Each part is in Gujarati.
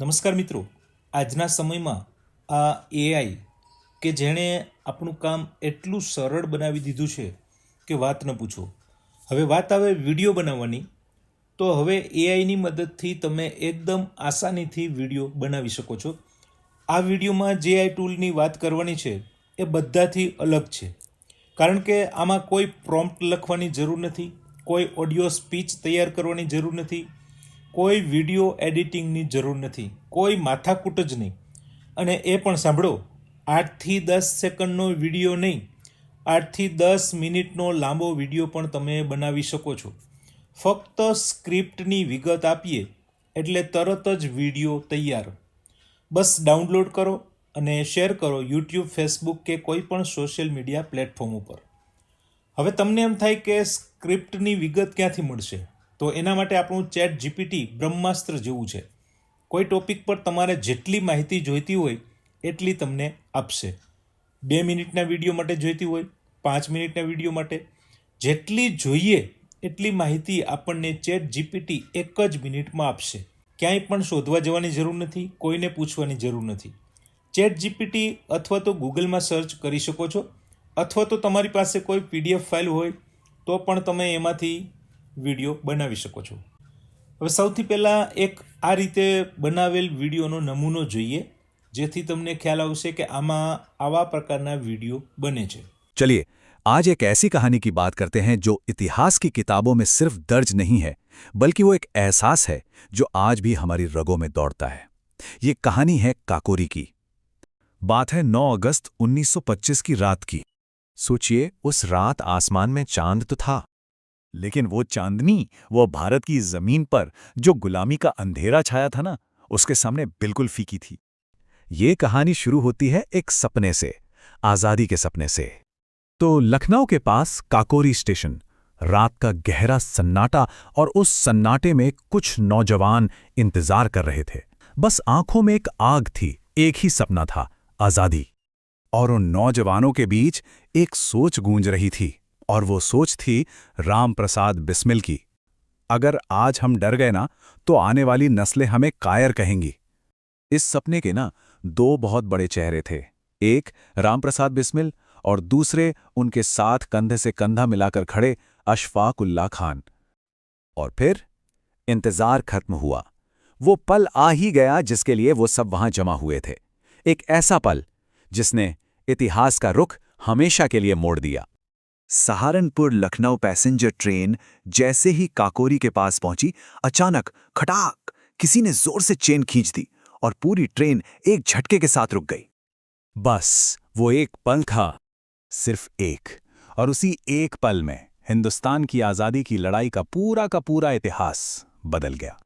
નમસ્કાર મિત્રો. આજના સમયમાં આ એઆઈ કે જેણે આપણું કામ એટલું સરળ બનાવી દીધું છે કે વાત ન પૂછો. હવે વાત આવે વીડિયો બનાવવાની, તો હવે એઆઈની મદદથી તમે એકદમ આસાનીથી વીડિયો બનાવી શકો છો. આ વિડીયોમાં જે આઈ ટૂલની વાત કરવાની છે એ બધાથી અલગ છે. કારણ કે આમાં કોઈ પ્રોમ્પ્ટ લખવાની જરૂર નથી, કોઈ ઓડિયો સ્પીચ તૈયાર કરવાની જરૂર નથી કોઈ વીડિયો એડિટિંગની જરૂર નથી, કોઈ માથાકૂટ જ નહીં. અને એ પણ સાંભળો, આઠથી દસ સેકન્ડનો વીડિયો નહીં, આઠથી દસ મિનિટનો લાંબો વીડિયો પણ તમે બનાવી શકો છો. ફક્ત સ્ક્રિપ્ટની વિગત આપીએ, એટલે તરત જ વીડિયો તૈયાર. બસ ડાઉનલોડ કરો અને શેર કરો યુટ્યુબ, ફેસબુક કે કોઈ પણ સોશિયલ મીડિયા પ્લેટફોર્મ ઉપર. હવે તમને એમ થાય કે સ્ક્રિપ્ટની વિગત ક્યાંથી મળશે? તો એના માટે આપણું ચેટ જીપીટી બ્રહ્માસ્ત્ર જેવું છે. કોઈ ટોપિક પર તમારે જેટલી માહિતી જોઈતી હોય, એટલી તમને આપશે. બે મિનિટના વીડિયો માટે જોઈતી હોય, પાંચ મિનિટના વીડિયો માટે. જેટલી જોઈએ, એટલી માહિતી આપણને ચેટ જીપીટી એક જ મિનિટમાં આપશે. ક્યાંય પણ શોધવા જવાની જરૂર નથી, કોઈને પૂછવાની જરૂર નથી. ચેટ જીપીટી અથવા તો ગૂગલમાં સર્ચ કરી શકો છો. અથવા તો તમારી પાસે કોઈ પીડીએફ ફાઇલ હોય, તો પણ તમે એમાંથી વિડીયો બનાવી શકો છો હવે સૌથી પહેલાં એક આ રીતે બનાવેલ વિડીયોનો નમૂનો જોઈએ જેથી તમને ખ્યાલ આવશે કે આમાં આવા પ્રકારના વિડીયો બને છે चलिए आज एक ऐसी कहानी की बात करते हैं जो इतिहास की किताबों में सिर्फ दर्ज नहीं है बल्कि वो एक एहसास है जो आज भी हमारी रगों में दौड़ता है ये कहानी है काकोरी की बात है 9 अगस्त 1925 की रात की सोचिए उस रात आसमान में चांद तो था लेकिन वो चांदनी, वो भारत की ज़मीन पर जो गुलामी का अंधेरा छाया था ना, उसके सामने बिल्कुल फीकी थी। ये कहानी शुरू होती है एक सपने से, आज़ादी के सपने से। तो लखनऊ के पास काकोरी स्टेशन, रात का गहरा सन्नाटा और उस सन्नाटे में कुछ नौजवान इंतज़ार कर रहे थे। बस आँखों में एक आग थी, एक ही सपना था, आज़ादी। और उन नौजवानों के बीच एक सोच गूंज रही थी। और वो सोच थी राम प्रसाद बिस्मिल की। अगर आज हम डर गए ना तो आने वाली नस्लें हमें कायर कहेंगी। इस सपने के ना, दो बहुत बड़े चेहरे थे। एक रामप्रसाद बिस्मिल और दूसरे उनके साथ कंधे से कंधा मिलाकर खड़े अशफाक उल्ला खान। और फिर इंतज़ार खत्म हुआ। वो पल आ ही गया जिसके लिए वो सब वहाँ जमा हुए थे। एक ऐसा पल जिसने इतिहास का रुख हमेशा के लिए मोड़ दिया। सहारनपुर लखनऊ पैसेंजर ट्रेन जैसे ही काकोरी के पास पहुँची, अचानक, खटाक, किसी ने ज़ोर से चेन खींच दी और पूरी ट्रेन एक झटके के साथ रुक गई। बस, वो एक पल था, सिर्फ़ एक, और उसी एक पल में हिंदुस्तान की आज़ादी की लड़ाई का पूरा का पूरा इतिहास बदल गया।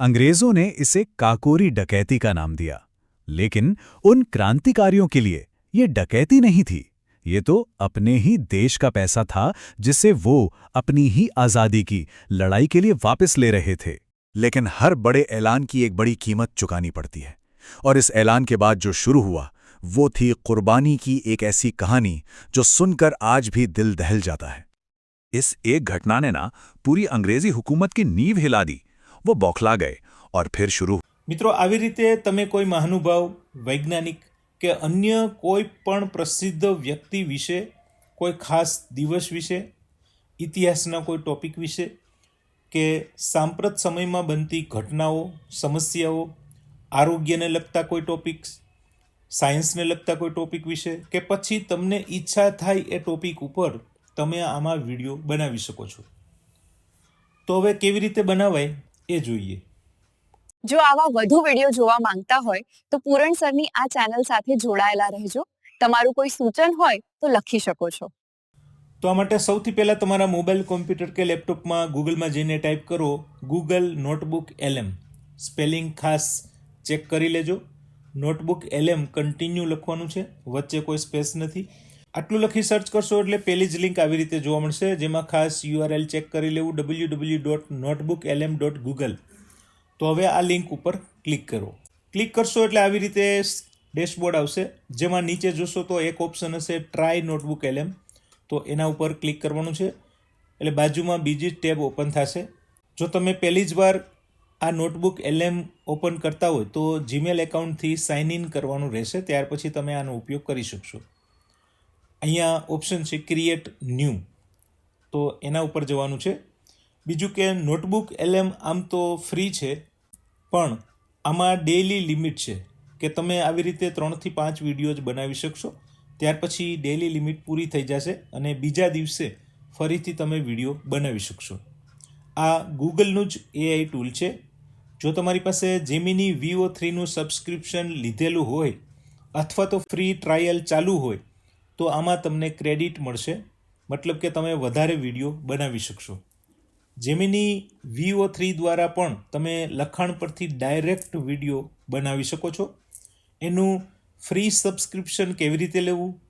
अंग्रेज़ों ने इसे काकोरी डकैती का नाम दिया, लेकिन उन क्रांतिकारियों के लिए ये डकैती नहीं थी। ये तो अपने ही देश का पैसा था जिसे वो अपनी ही आजादी की लड़ाई के लिए वापस ले रहे थे लेकिन हर बड़े ऐलान की एक बड़ी कीमत चुकानी पड़ती है और इस ऐलान के बाद जो शुरू हुआ वो थी कुर्बानी की एक ऐसी कहानी जो सुनकर आज भी दिल दहल जाता है इस एक घटना ने ना पूरी अंग्रेजी हुकूमत की नींव हिला दी वो बौखला गए और फिर शुरू મિત્રો આવી રીતે તમે કોઈ મહાનુભાવ વૈજ્ઞાનિક કે અન્ય કોઈ પણ પ્રસિદ્ધ વ્યક્તિ વિશે, કોઈ ખાસ દિવસ વિશે, ઇતિહાસના કોઈ ટોપિક વિશે કે સાંપ્રત સમયમાં બનતી ઘટનાઓ, સમસ્યાઓ, આરોગ્યને લગતા કોઈ ટોપિક્સ, સાયન્સને લગતા કોઈ ટોપિક વિશે કે પછી તમને ઈચ્છા થાય એ ટોપિક ઉપર તમે આમાં વીડિયો બનાવી શકો છો. તો હવે કેવી રીતે બનાવાય એ જોઈએ. જો આવા વધુ વીડિયો જોવા માંગતા હોય, તો પૂરણ સરની આ ચેનલ સાથે જોડાયેલા રહેજો. તમારું કોઈ સૂચન હોય, તો લખી શકો છો. તો આ માટે સૌથી પહેલાં તમારા મોબાઈલ કોમ્પ્યુટર કે લેપટોપમાં ગૂગલમાં જઈને ટાઈપ કરો ગૂગલ નોટબુક એલએમ. સ્પેલિંગ ખાસ ચેક કરી લેજો. નોટબુક એલએમ કન્ટિન્યુ લખવાનું છે. વચ્ચે કોઈ સ્પેસ નથી. આટલું લખી સર્ચ કરશો એટલે પહેલી જ લિંક આવી રીતે જોવા મળશે, જેમાં ખાસ યુઆરએલ ચેક કરી લેવું W W dot Notebook LM dot Google તો હવે આ લિંક ઉપર ક્લિક કરો. ક્લિક કરશો એટલે આવી રીતે ડેશબોર્ડ આવશે. જેમાં નીચે જોશો તો એક ઓપ્શન હશે ટ્રાય નોટબુક એલએમ તો એના ઉપર ક્લિક કરવાનું છે. એટલે બાજુમાં બીજી ટેબ ઓપન થશે. જો તમે પહેલી જ વાર આ નોટબુક એલએમ ઓપન કરતા હોય તો જીમેલ એકાઉન્ટથી સાઇન ઇન કરવાનું રહેશે. ત્યાર પછી તમે આનો ઉપયોગ કરી શકશો. અહીંયા ઓપ્શન છે ક્રિએટ ન્યૂ તો એના ઉપર જવાનું છે. બીજું કે નોટબુક એલએમ આમ તો ફ્રી છે, પણ આમાં ડેઇલી લિમિટ છે કે તમે આવી રીતે ત્રણથી પાંચ વીડિયો જ બનાવી શકશો. ત્યાર પછી ડેઇલી લિમિટ પૂરી થઈ જશે અને બીજા દિવસે ફરીથી તમે વીડિયો બનાવી શકશો. આ ગૂગલનું જ એઆઈ ટૂલ છે. જો તમારી પાસે જેમિની વીઓ થ્રીનું સબસ્ક્રિપ્શન લીધેલું હોય અથવા તો ફ્રી ટ્રાયલ ચાલુ હોય, તો આમાં તમને ક્રેડિટ મળશે. મતલબ કે તમે વધારે વીડિયો બનાવી શકશો. જેમિની વીઓ થ્રી દ્વારા પણ તમે લખાણ પરથી ડાયરેક્ટ વીડિયો બનાવી શકો છો. એનું ફ્રી સબસ્ક્રિપ્શન કેવી રીતે લેવું,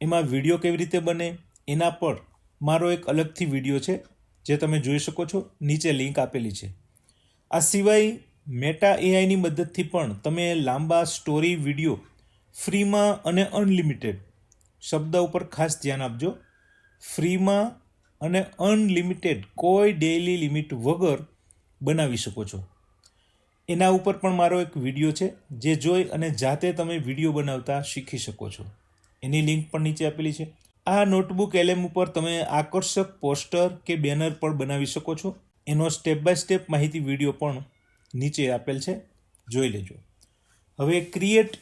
એમાં વીડિયો કેવી રીતે બને, એના પર મારો એક અલગથી વીડિયો છે, જે તમે જોઈ શકો છો, નીચે લિંક આપેલી છે. આ સિવાય મેટા એઆઈની મદદથી પણ તમે લાંબા સ્ટોરી વીડિયો ફ્રીમાં અને અનલિમિટેડ શબ્દ ઉપર ખાસ ધ્યાન આપજો. ફ્રીમાં અને અનલિમિટેડ કોઈ ડેઇલી લિમિટ વગર બનાવી શકો છો. એના ઉપર પણ મારો એક વીડિયો છે, જે જોઈ અને જાતે તમે વીડિયો બનાવતા શીખી શકો છો. એની લિંક પણ નીચે આપેલી છે. આ નોટબુક એલએમ ઉપર તમે આકર્ષક પોસ્ટર કે બેનર પણ બનાવી શકો છો. એનો સ્ટેપ બાય સ્ટેપ માહિતી વીડિયો પણ નીચે આપેલ છે. જોઈ લેજો. હવે ક્રિએટ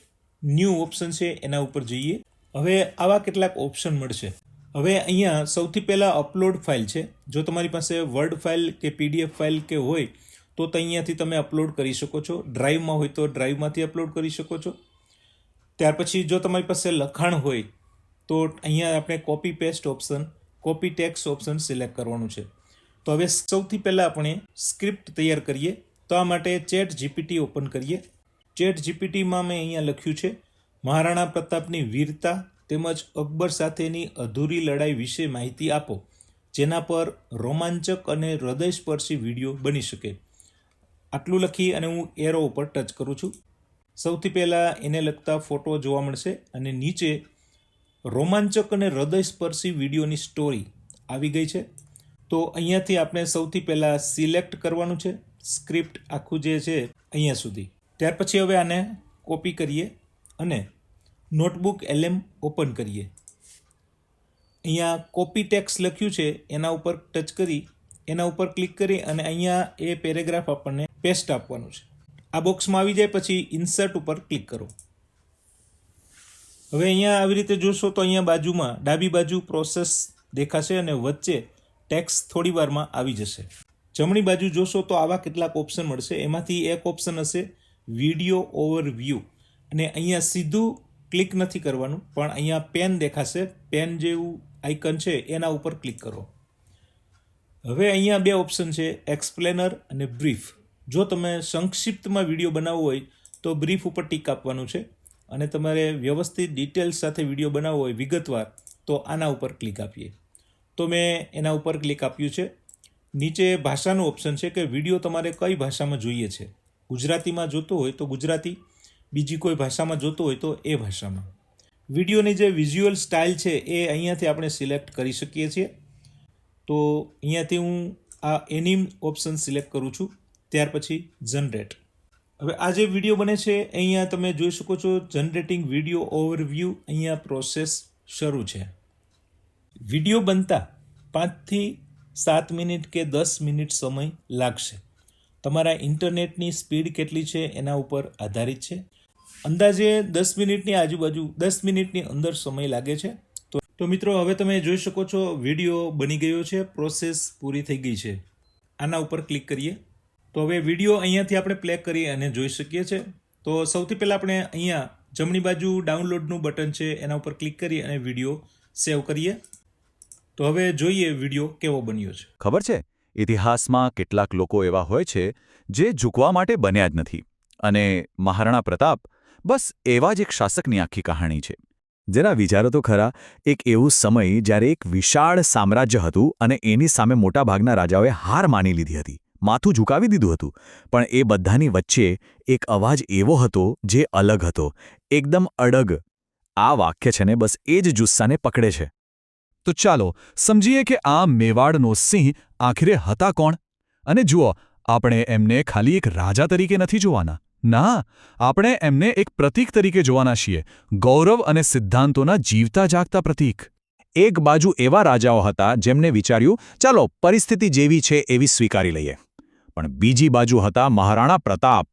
ન્યૂ ઓપ્શન છે એના ઉપર જઈએ. હવે આવા કેટલાક ઓપ્શન મળશે. હવે અહીંયા સૌથી પહેલાં અપલોડ ફાઇલ છે. જો તમારી પાસે વર્ડ ફાઇલ કે પીડીએફ ફાઇલ કે હોય, તો અહીંયાથી તમે અપલોડ કરી શકો છો. ડ્રાઈવમાં હોય તો ડ્રાઈવમાંથી અપલોડ કરી શકો છો. ત્યાર પછી જો તમારી પાસે લખાણ હોય, તો અહીંયા આપણે copy paste option copy text option select કરવાનું છે. તો હવે સૌથી પહેલાં આપણે સ્ક્રિપ્ટ તૈયાર કરીએ. તો આ માટે ચેટ જીપીટી ઓપન કરીએ. ચેટ જીપીટીમાં મેં અહીંયા લખ્યું છે, મહારાણા પ્રતાપની વીરતા તેમજ અકબર સાથેની અધૂરી લડાઈ વિશે માહિતી આપો, જેના પર રોમાંચક અને હૃદયસ્પર્શી વીડિયો બની શકે. આટલું લખી અને હું એરો ઉપર ટચ કરું છું. સૌથી પહેલાં એને લગતા ફોટો જોવા મળશે અને નીચે રોમાંચક અને હૃદયસ્પર્શી વિડીયોની સ્ટોરી આવી ગઈ છે. તો અહીંયાથી આપણે સૌથી પહેલાં સિલેક્ટ કરવાનું છે. સ્ક્રિપ્ટ આખું જે છે, અહીંયા સુધી. ત્યાર પછી હવે આને કોપી કરીએ અને નોટબુક એલએમ ઓપન કરીએ. અહીંયા કોપી ટેક્સ લખ્યું છે, એના ઉપર ટચ કરી, એના ઉપર ક્લિક કરી અને અહીંયા એ પેરેગ્રાફ આપણને પેસ્ટ આપવાનું છે. આ બોક્સમાં આવી જાય પછી ઇન્સર્ટ ઉપર ક્લિક કરો. હવે અહીંયા આવી રીતે જોશો તો અહીંયા બાજુમાં, ડાબી બાજુ પ્રોસેસ દેખાશે અને વચ્ચે ટેક્સ થોડી વારમાં આવી જશે. જમણી બાજુ જોશો તો આવા કેટલાક ઓપ્શન મળશે. એમાંથી એક ઓપ્શન હશે વીડિયો ઓવરવ્યૂ અને અહીંયા સીધું ક્લિક નથી કરવાનું, પણ અહીંયા પેન દેખાશે. પેન જેવું આઇકન છે, એના ઉપર ક્લિક કરો. હવે અહીંયા બે ઓપ્શન છે, એક્સપ્લેનર અને બ્રીફ. જો તમે સંક્ષિપ્તમાં વીડિયો બનાવવો હોય, તો બ્રીફ ઉપર ટીક આપવાનું છે. અને તમારે વ્યવસ્થિત ડિટેલ્સ સાથે વીડિયો બનાવવો હોય વિગતવાર, તો આના ઉપર ક્લિક આપીએ. તો મેં એના ઉપર ક્લિક આપ્યું છે. નીચે ભાષાનું ઓપ્શન છે કે વીડિયો તમારે કઈ ભાષામાં જોઈએ છે? ગુજરાતીમાં જોતો હોય તો ગુજરાતી. બીજી કોઈ ભાષામાં જોતો હોય તો એ ભાષામાં. વિડીયોની જે વિઝ્યુઅલ સ્ટાઇલ છે એ અહીંયાથી આપણે સિલેક્ટ કરી શકીએ છીએ. તો અહીંયાથી હું આ એનિમ ઓપ્શન સિલેક્ટ કરું છું. ત્યાર પછી જનરેટ હવે આ જે વીડિયો બને છે, અહીંયા તમે જોઈ શકો છો જનરેટિંગ વીડિયો ઓવરવ્યૂ અહીંયા પ્રોસેસ શરૂ છે. વીડિયો બનતા પાંચથી સાત મિનિટ કે દસ મિનિટ સમય લાગશે. તમારા ઇન્ટરનેટની સ્પીડ કેટલી છે એના ઉપર આધારિત છે. અંદાજે દસ મિનિટની આજુબાજુ, દસ મિનિટની અંદર સમય લાગે છે. તો તો મિત્રો, હવે તમે જોઈ શકો છો, વીડિયો બની ગયો છે, પ્રોસેસ પૂરી થઈ ગઈ છે. આના ઉપર ક્લિક કરીએ. તો હવે વીડિયો અહીંયાથી આપણે પ્લે કરી અને જોઈ શકીએ છીએ તો સૌથી પહેલાં આપણે અહીંયા જમણી બાજુ ડાઉનલોડનું બટન છે, એના ઉપર ક્લિક કરી અને વીડિયો સેવ કરીએ. તો હવે જોઈએ વીડિયો કેવો બન્યો છે. ખબર છે? ઇતિહાસમાં કેટલાક લોકો એવા હોય છે, જે ઝૂકવા માટે બન્યા જ નથી. અને મહારાણા પ્રતાપ બસ એવા જ એક શાસકની આખી કહાણી છે. જરા વિચારો તો ખરા, એક એવું સમય જ્યારે એક વિશાળ સામ્રાજ્ય હતું અને એની સામે મોટાભાગના રાજાઓએ હાર માની લીધી હતી, માથું ઝુકાવી દીધું હતું, પણ એ બધાની વચ્ચે એક અવાજ એવો હતો જે અલગ હતો, એકદમ અડગ. આ વાક્ય છે ને બસ એ જ જુસ્સાને પકડે છે. તો ચાલો, સમજીએ કે આ મેવાડનો સિંહ આખરે હતા કોણ? અને જુઓ, આપણે એમને ખાલી એક રાજા તરીકે નથી જોવાના. ના, આપણે એમને એક પ્રતીક તરીકે જોવાના છીએ. ગૌરવ અને સિદ્ધાંતોના જીવતા જાગતા પ્રતીક. એક બાજુ એવા રાજાઓ હતા જેમને વિચાર્યું, ચાલો પરિસ્થિતિ જેવી છે એવી સ્વીકારી લઈએ. પણ બીજી બાજુ હતા મહારાણા પ્રતાપ,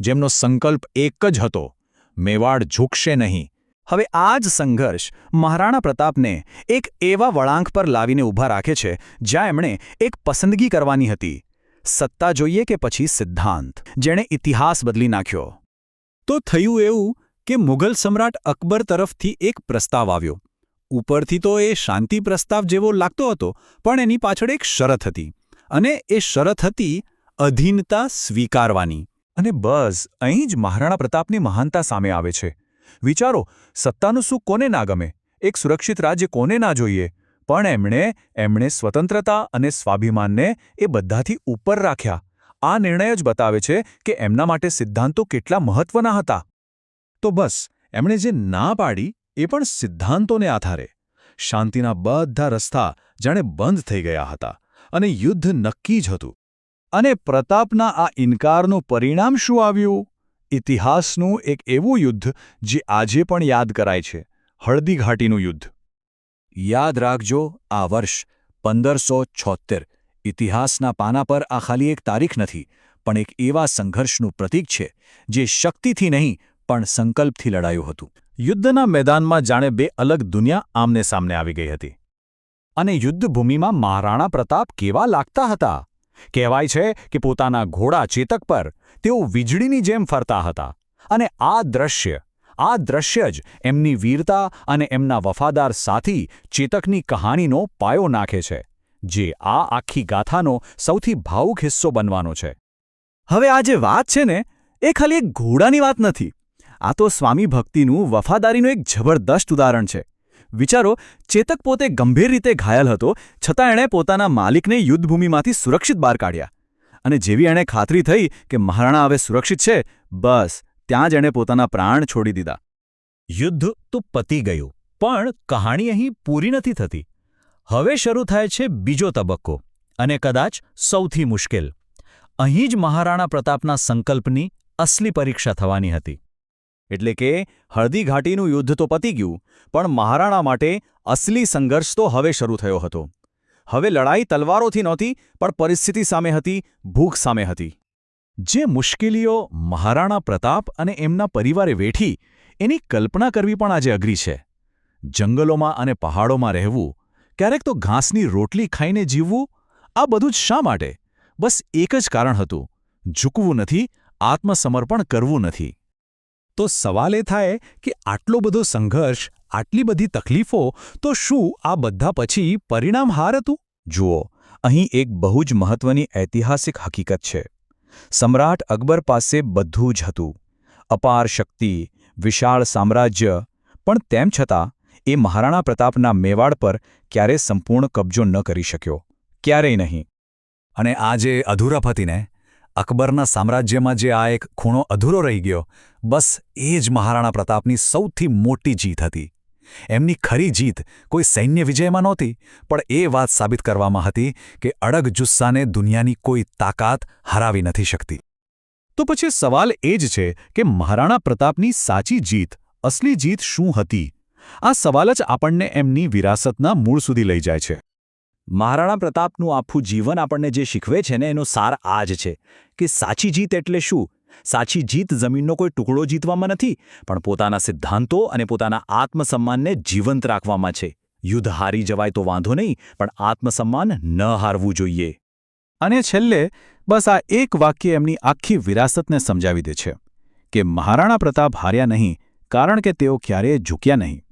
જેમનો સંકલ્પ એક જ હતો, મેવાડ ઝૂકશે નહીં. હવે આ જ સંઘર્ષ મહારાણા પ્રતાપને એક એવા વળાંક પર લાવીને ઊભા રાખે છે, જ્યાં એમણે એક પસંદગી કરવાની હતી. સત્તા જોઈએ કે પછી સિદ્ધાંત? જેણે ઇતિહાસ બદલી નાખ્યો. તો થયું એવું કે મુઘલ સમ્રાટ અકબર તરફથી એક પ્રસ્તાવ આવ્યો. ઉપરથી તો એ શાંતિ પ્રસ્તાવ જેવો લાગતો હતો, પણ એની પાછળ એક શરત હતી. અને એ શરત હતી અધીનતા સ્વીકારવાની. અને બસ, અહીં જ મહારાણા પ્રતાપની મહાનતા સામે આવે છે. વિચારો, સત્તાનું સુખ કોને ના ગમે? એક સુરક્ષિત રાજ્ય કોને ના જોઈએ? પણ એમણે એમણે સ્વતંત્રતા અને સ્વાભિમાનને એ બધાથી ઉપર રાખ્યા. આ નિર્ણય જ બતાવે છે કે એમના માટે સિદ્ધાંતો કેટલા મહત્વના હતા. તો બસ, એમણે જે ના પાડી એ પણ સિદ્ધાંતોને આધારે. શાંતિના બધા રસ્તા જાણે બંધ થઈ ગયા હતા અને યુદ્ધ નક્કી જ હતું. અને પ્રતાપના આ ઇનકારનું પરિણામ શું આવ્યું? ઇતિહાસનું એક એવું યુદ્ધ જે આજે પણ યાદ કરાય છે. હળદી ઘાટીનું યુદ્ધ. યાદ રાખજો, આ વર્ષ પંદરસો છોતેર ઇતિહાસના પાના પર આ ખાલી એક તારીખ નથી, પણ એક એવા સંઘર્ષનું પ્રતીક છે, જે શક્તિથી નહીં, પણ સંકલ્પથી લડાયું હતું. યુદ્ધના મેદાનમાં જાણે બે અલગ દુનિયા આમને સામને આવી ગઈ હતી. અને યુદ્ધભૂમિમાં મહારાણા પ્રતાપ કેવા લાગતા હતા? કહેવાય છે કે પોતાના ઘોડા ચેતક પર તેઓ વીજળીની જેમ ફરતા હતા. અને આ દ્રશ્ય આ દ્રશ્ય જ એમની વીરતા અને એમના વફાદાર સાથી ચેતકની કહાણીનો પાયો નાખે છે, જે આ આખી ગાથાનો સૌથી ભાવુક હિસ્સો બનવાનો છે. હવે આ જે વાત છે ને, એ ખાલી એક ઘોડાની વાત નથી. આ તો સ્વામી ભક્તિનું વફાદારીનું એક જબરદસ્ત ઉદાહરણ છે. વિચારો, ચેતક પોતે ગંભીર રીતે ઘાયલ હતો, છતાં એણે પોતાના માલિકને યુદ્ધભૂમિમાંથી સુરક્ષિત બહાર કાઢ્યા. અને જેવી એણે ખાતરી થઈ કે મહારાણા હવે સુરક્ષિત છે, બસ. ત્યાં જ એણે પોતાના પ્રાણ છોડી દીધા. યુદ્ધ તો પતી ગયું, પણ કહાણી અહીં પૂરી નથી થતી. હવે શરૂ થાય છે બીજો તબક્કો, અને કદાચ સૌથી મુશ્કેલ. અહીં જ મહારાણા પ્રતાપના સંકલ્પની અસલી પરીક્ષા થવાની હતી. એટલે કે, હળદી ઘાટીનું યુદ્ધ તો પતી ગયું, પણ મહારાણા માટે અસલી સંઘર્ષ તો હવે શરૂ થયો હતો. હવે લડાઈ તલવારોથી નહોતી, પણ પરિસ્થિતિ સામે હતી, ભૂખ સામે હતી. જે મુશ્કેલીઓ મહારાણા પ્રતાપ અને એમના પરિવારે વેઠી, એની કલ્પના કરવી પણ આજે અઘરી છે. જંગલોમાં અને પહાડોમાં રહેવું, ક્યારેક તો ઘાસની રોટલી ખાઈને જીવવું, આ બધું જ શા માટે? બસ એક જ કારણ હતું, ઝૂકવું નથી, આત્મસમર્પણ કરવું નથી. તો સવાલ એ થાય કે આટલો બધો સંઘર્ષ, આટલી બધી તકલીફો, તો શું આ બધા પછી પરિણામ હાર હતું? જુઓ, અહીં એક બહુ જ મહત્વની ઐતિહાસિક હકીકત છે. સમ્રાટ અકબર પાસે બધું જ હતું. અપાર શક્તિ, વિશાળ સામ્રાજ્ય, પણ તેમ છતાં એ મહારાણા પ્રતાપના મેવાડ પર ક્યારે સંપૂર્ણ કબજો ન કરી શક્યો. ક્યારેય નહીં. અને આ જે અધૂરાપતિને અકબરના સામ્રાજ્યમાં જે આ એક ખૂણો અધૂરો રહી ગયો, બસ એ જ મહારાણા પ્રતાપની સૌથી મોટી જીત હતી. એમની ખરી જીત કોઈ સૈન્ય વિજયમાં નહોતી, પણ એ વાત સાબિત કરવામાં હતી કે અડગ જુસ્સાને દુનિયાની કોઈ તાકાત હરાવી નથી શકતી. તો પછી સવાલ એ જ છે કે મહારાણા પ્રતાપની સાચી જીત, અસલી જીત શું હતી? આ સવાલ જ આપણને એમની વિરાસતના મૂળ સુધી લઈ જાય છે. મહારાણા પ્રતાપનું આખું જીવન આપણને જે શીખવે છે ને એનો સાર આ જ છે કે સાચી જીત એટલે શું? સાચી જીત જમીનનો કોઈ ટુકડો જીતવામાં નથી, પણ પોતાના સિદ્ધાંતો અને પોતાના આત્મસન્માનને જીવંત રાખવામાં છે. યુદ્ધ હારી જવાય તો વાંધો નહીં, પણ આત્મસન્માન ન હારવું જોઈએ. અને છેલ્લે, બસ આ એક વાક્ય એમની આખી વિરાસતને સમજાવી દે છે કે મહારાણા પ્રતાપ હાર્યા નહીં, કારણ કે તેઓ ક્યારેય ઝૂક્યા નહીં.